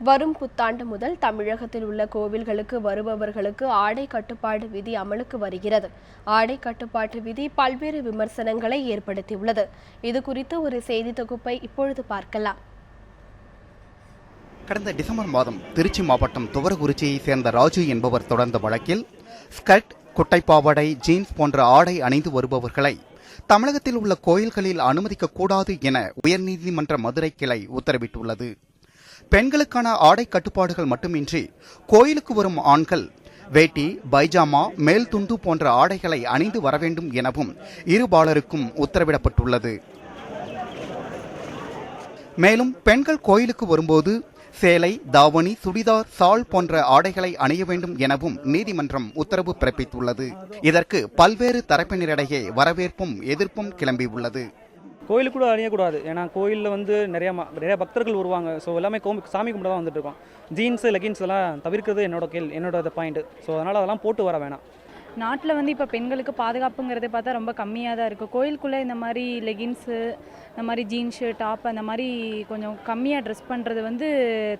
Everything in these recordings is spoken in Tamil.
வரும் புத்தாண்டு முதல் தமிழகத்தில் உள்ள கோவில்களுக்கு வருபவர்களுக்கு ஆடை கட்டுப்பாடு விதி அமலுக்கு வருகிறது. ஆடை கட்டுப்பாட்டு விதி பல்வேறு விமர்சனங்களை ஏற்படுத்தியுள்ளது. இது குறித்து ஒரு செய்தி தொகுப்பை இப்பொழுது பார்க்கலாம். கடந்த டிசம்பர் மாதம் திருச்சி மாவட்டம் துவரகுறிச்சியை சேர்ந்த ராஜு என்பவர் தொடர்ந்த வழக்கில் ஸ்கர்ட் குட்டைப்பாவடை ஜீன்ஸ் போன்ற ஆடை அணிந்து வருபவர்களை தமிழகத்தில் உள்ள கோயில்களில் அனுமதிக்கக்கூடாது என உயர்நீதிமன்ற மதுரை கிளை உத்தரவிட்டுள்ளது. பெண்களுக்கான ஆடை கட்டுப்பாடுகள் மட்டுமின்றி கோயிலுக்கு வரும் ஆண்கள் வேட்டி பைஜாமா மேல் துண்டு போன்ற ஆடைகளை அணிந்து வர வேண்டும் எனவும் இருபாலருக்கும் உத்தரவிடப்பட்டுள்ளது. மேலும் பெண்கள் கோயிலுக்கு வரும்போது சேலை தாவணி சுடிதார் சால் போன்ற ஆடைகளை அணிய வேண்டும் எனவும் நீதிமன்றம் உத்தரவு பிறப்பித்துள்ளது. இதற்கு பல்வேறு தரப்பினரிடையே வரவேற்பும் எதிர்ப்பும் கிளம்பியுள்ளது. கோயிலுக்கு கூட அணியக்கூடாது. ஏன்னா கோயிலில் வந்து நிறையா ம- நிறைய பக்தர்கள் வருவாங்க. ஸோ எல்லாமே கோமி சாமி கும்பிட தான் வந்துட்டு இருக்கோம் ஜீன்ஸு லெகின்ஸ் எல்லாம் தவிர்க்கிறது என்னோட கேள் என்னோட பாயிண்ட் ஸோ அதனால் அதெல்லாம் போட்டு வர வேணாம். நாட்டில் வந்து இப்போ பெண்களுக்கு பாதுகாப்புங்கிறதே பார்த்தா ரொம்ப கம்மியாக தான் இருக்குது கோயிலுக்குள்ளே இந்த மாதிரி லெகின்ஸு இந்த மாதிரி ஜீன்ஸு டாப் அந்த மாதிரி கொஞ்சம் கம்மியாக ட்ரெஸ் பண்ணுறது வந்து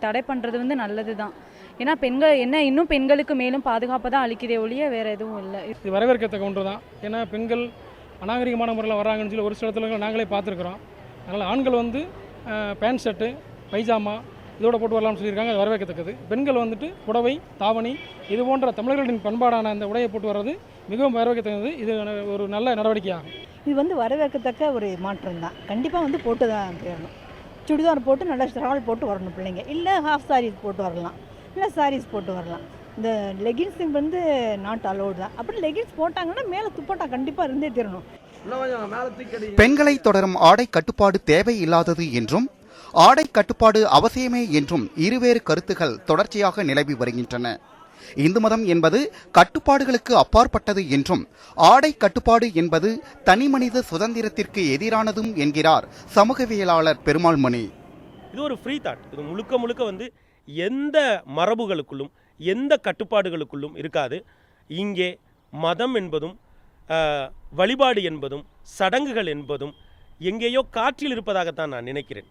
தடை பண்ணுறது வந்து நல்லது தான் ஏன்னா பெண்கள் என்ன இன்னும் பெண்களுக்கு மேலும் பாதுகாப்பை தான் அளிக்குதே ஒழிய வேறு எதுவும் இல்லை. இது வரவேற்கத்தக்க ஒன்று தான் ஏன்னா பெண்கள் அநாகரிகமான முறையில் வராங்கன்னு சொல்லி ஒரு சில இடத்துல நாங்களே பார்த்துருக்குறோம். அதனால் ஆண்கள் வந்து பேண்ட் ஷர்ட்டு பைஜாமா இதோட போட்டு வரலாம்னு சொல்லியிருக்காங்க. அது வரவேற்கத்தக்கது. பெண்கள் வந்துட்டு புடவை தாவணி இது போன்ற தமிழர்களின் பண்பாடான அந்த உடையை போட்டு வர்றது மிகவும் வரவேற்கத்தக்கது. இது ஒரு நல்ல நடவடிக்கையாகும். இது வந்து வரவேற்கத்தக்க ஒரு மாற்றம் தான். கண்டிப்பாக வந்து போட்டு தான் தேரணும் சுடிதார் போட்டு நல்லா ஷால் போட்டு வரணும் பிள்ளைங்க. இல்லை ஹாஃப் சாரீஸ் போட்டு வரலாம். இல்லை சாரீஸ் போட்டு வரலாம். இந்த லெகின்ஸுங்க வந்து நாட் அலோடு தான். அப்புறம் லெகின்ஸ் போட்டாங்கன்னா மேலே துப்பட்டா கண்டிப்பாக இருந்தே தீரணும். பெண்களை தொடரும் ஆடை கட்டுப்பாடு தேவையில்லாதது என்றும் ஆடை கட்டுப்பாடு அவசியமே என்றும் இருவேறு கருத்துகள் தொடர்ச்சியாக நிலவி வருகின்றன. இந்து மதம் என்பது கட்டுப்பாடுகளுக்கு அப்பாற்பட்டது என்றும் ஆடை கட்டுப்பாடு என்பது தனிமனித சுதந்திரத்திற்கு எதிரானதும் என்கிறார் சமூகவியலாளர் பெருமாள் மணி இது ஒரு ஃப்ரீ தாட் இது முழுக்க முழுக்க வந்து எந்த மரபுகளுக்குள்ளும் எந்த கட்டுப்பாடுகளுக்குள்ளும் இருக்காது. இங்கே மதம் என்பதும் வழிபாடு என்பதும் சடங்குகள் என்பதும் எங்கேயோ காற்றில் இருப்பதாகத்தான் நான் நினைக்கிறேன்.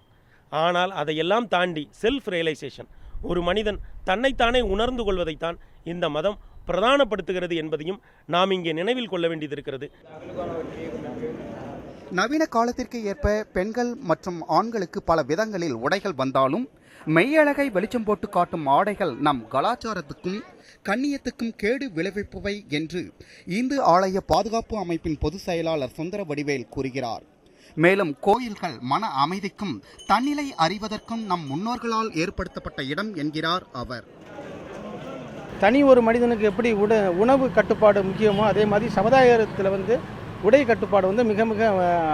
ஆனால் அதையெல்லாம் தாண்டி செல்ஃப் ரியலைசேஷன் ஒரு மனிதன் தன்னைத்தானே உணர்ந்து கொள்வதைத்தான் இந்த மதம் பிரதானப்படுத்துகிறது என்பதையும் நாம் இங்கே நினைவில் கொள்ள வேண்டியது இருக்கிறது. நவீன காலத்திற்கு ஏற்ப பெண்கள் மற்றும் ஆண்களுக்கு பல விதங்களில் உடைகள் வந்தாலும் மெய்யழகை வெளிச்சம் போட்டு காட்டும் ஆடைகள் நம் கலாச்சாரத்துக்கும் கண்ணியத்துக்கும் கேடு விளைவிப்பவை என்று இந்து ஆலய பாதுகாப்பு அமைப்பின் பொதுச் செயலாளர் சுந்தர வடிவேல் கூறுகிறார். மேலும் கோயில்கள் மன அமைதிக்கும் தன்னிலை அறிவதற்கும் நம் முன்னோர்களால் ஏற்படுத்தப்பட்ட இடம் என்கிறார் அவர். தனி ஒரு மனிதனுக்கு எப்படி உட உணவு கட்டுப்பாடு முக்கியமோ அதே மாதிரி சமுதாயத்தில் வந்து உடை கட்டுப்பாடு வந்து மிக மிக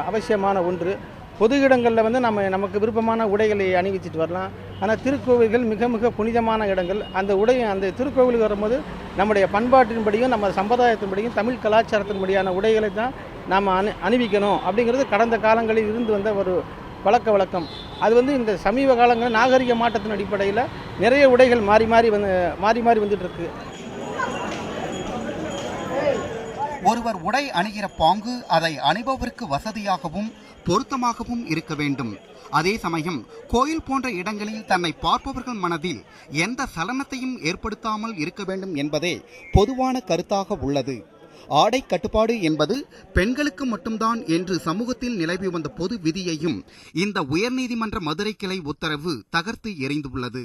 அவசியமான ஒன்று. பொது இடங்களில் வந்து நம்ம நமக்கு விருப்பமான உடைகளை அணிவிச்சிட்டு வரலாம். ஆனால் திருக்கோவில்கள் மிக மிக புனிதமான இடங்கள். அந்த உடை அந்த திருக்கோவிலுக்கு வரும்போது நம்முடைய பண்பாட்டின்படியும் நம்ம சம்பிரதாயத்தின்படியும் தமிழ் கலாச்சாரத்தின்படியான உடைகளை தான் நாம் அணி அணிவிக்கணும் அப்படிங்கிறது கடந்த காலங்களில் இருந்து வந்த ஒரு பழக்க வழக்கம். அது வந்து இந்த சமீப காலங்களில் நாகரிக மாற்றத்தின் அடிப்படையில் நிறைய உடைகள் மாறி மாறி வந்து மாறி மாறி வந்துட்டுருக்கு இருக்கு ஒருவர் உடை அணிகிற பாங்கு அதை அணிபவருக்கு வசதியாகவும் பொருத்தமாகவும் இருக்க வேண்டும். அதே சமயம் கோயில் போன்ற இடங்களில் தன்னை பார்ப்பவர்கள் மனதில் எந்த சலனத்தையும் ஏற்படுத்தாமல் இருக்க வேண்டும் என்பதே பொதுவான கருத்தாக உள்ளது. ஆடை கட்டுப்பாடு என்பது பெண்களுக்கு மட்டும்தான் என்று சமூகத்தில் நிலவி வந்த பொது விதியையும் இந்த உயர்நீதிமன்ற மதுரை கிளை உத்தரவு தகர்த்து எறிந்துள்ளது.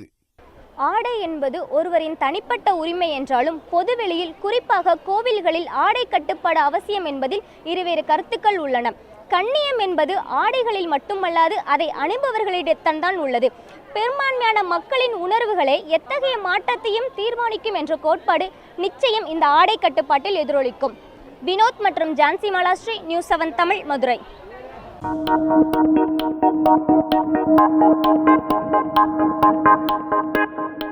ஆடை என்பது ஒருவரின் தனிப்பட்ட உரிமை என்றாலும் பொதுவெளியில் குறிப்பாக கோவில்களில் ஆடை கட்டுப்பாடு அவசியம் என்பதில் இருவேறு கருத்துக்கள் உள்ளன. கண்ணியம் என்பது ஆடைகளில் மட்டுமல்லாது அதை அணிபவர்களிடத்தான் தான் உள்ளது. பெரும்பான்மையான மக்களின் உணர்வுகளை எத்தகைய மாற்றத்தையும் தீர்மானிக்கும் என்ற கோட்பாடு நிச்சயம் இந்த ஆடை கட்டுப்பாட்டில் எதிரொலிக்கும். வினோத் மற்றும் Jhansi Malashree news seven Tamil Madurai. Thank you.